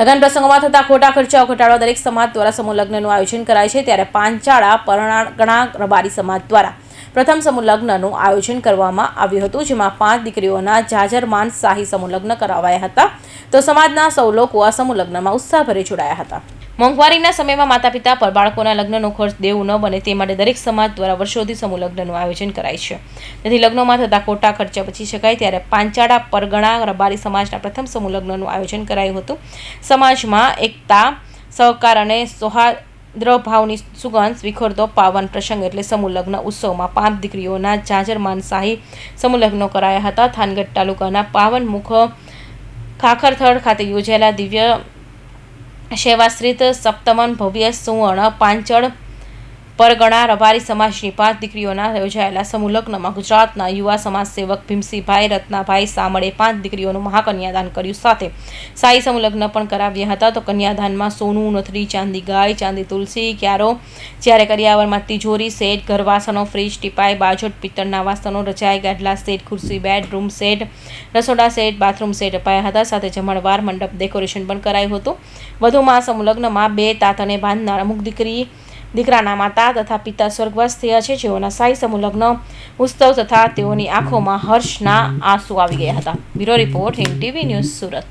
લગ્ન પ્રસંગોમાં થતા ખોટા ખર્ચાઓ ઘટાડવા દરેક સમાજ દ્વારા સમૂહ લગ્નનું આયોજન કરાય છે ત્યારે પાંચાળા પરણાગણા રબારી સમાજ દ્વારા પ્રથમ સમૂહ લગ્નનું આયોજન કરવામાં આવ્યું હતું, જેમાં પાંચ દીકરીઓના જાજરમાન શાહી સમૂહ લગ્ન કરાવાયા હતા. તો સમાજના સૌ લોકો આ સમૂહ લગ્નમાં ઉત્સાહભરે જોડાયા હતા. મોંઘવારીના સમયમાં માતા પિતા પર બાળકોના લગ્નનો ખર્ચ દેવું ન બને તે માટે દરેક સમાજ દ્વારા વર્ષોથી સમૂહ લગ્નનું આયોજન કરાય છે. તેથી લગ્નોમાં થતા ખોટા ખર્ચા બચી શકાય ત્યારે પાંચાળા પરગણા રબારી સમાજના પ્રથમ સમૂહ લગ્નનું આયોજન કરાયું હતું. સમાજમાં એકતા, સહકાર અને સૌહાર્દ્રભાવની સુગંધ વિખરતો પાવન પ્રસંગ એટલે સમૂહ લગ્ન ઉત્સવમાં પાંચ દીકરીઓના જાજરમાન શાહી સમૂહ લગ્નો કરાયા હતા. થાનગઢ તાલુકાના પાવન મુખ ખાખરથળ ખાતે યોજાયેલા દિવ્ય સેવાશ્રિત સપ્તમન ભવ્ય સુવર્ણ પાંચળ પરગણા રબારી સમાજની પાંચ દીકરીઓના યોજાયેલા સમૂહ લગ્નમાં ગુજરાતના યુવા સમાજ સેવક ભીમસિંહભાઈ રત્નાભાઈ સામળે પાંચ દીકરીઓનું મહાકન્યાદાન કર્યું સાથે. સાઈ સમૂહ પણ કરાવ્યા હતા. તો કન્યાદાનમાં સોનું, નથરી, ચાંદી ગાય, ચાંદી તુલસી, ક્યારો. જ્યારે કરિયાવરમાં તિજોરી સેટ ઘરવાસનો ફ્રીજ, ટીપાઈ, બાજોટ, પિત્તળના વાસણો રજાઈ ગાડલા સેટ ખુરશી બેડ રૂમ સેટ રસોડા સેટ બાથરૂમ સેટ અપાયા હતા. સાથે જમણવાર મંડપ ડેકોરેશન પણ કરાયું હતું. વધુમાં સમૂહલગ્નમાં બે તાત અને બાંધનાર અમુક દીકરી દીકરાના માતા તથા પિતા સ્વર્ગવાસ થયા છે. જેઓના સાઈ સમૂહ લગ્ન, ઉત્સવ તથા તેઓની આંખોમાં હર્ષના આંસુ આવી ગયા હતા. Bureau report Hind TV news Surat.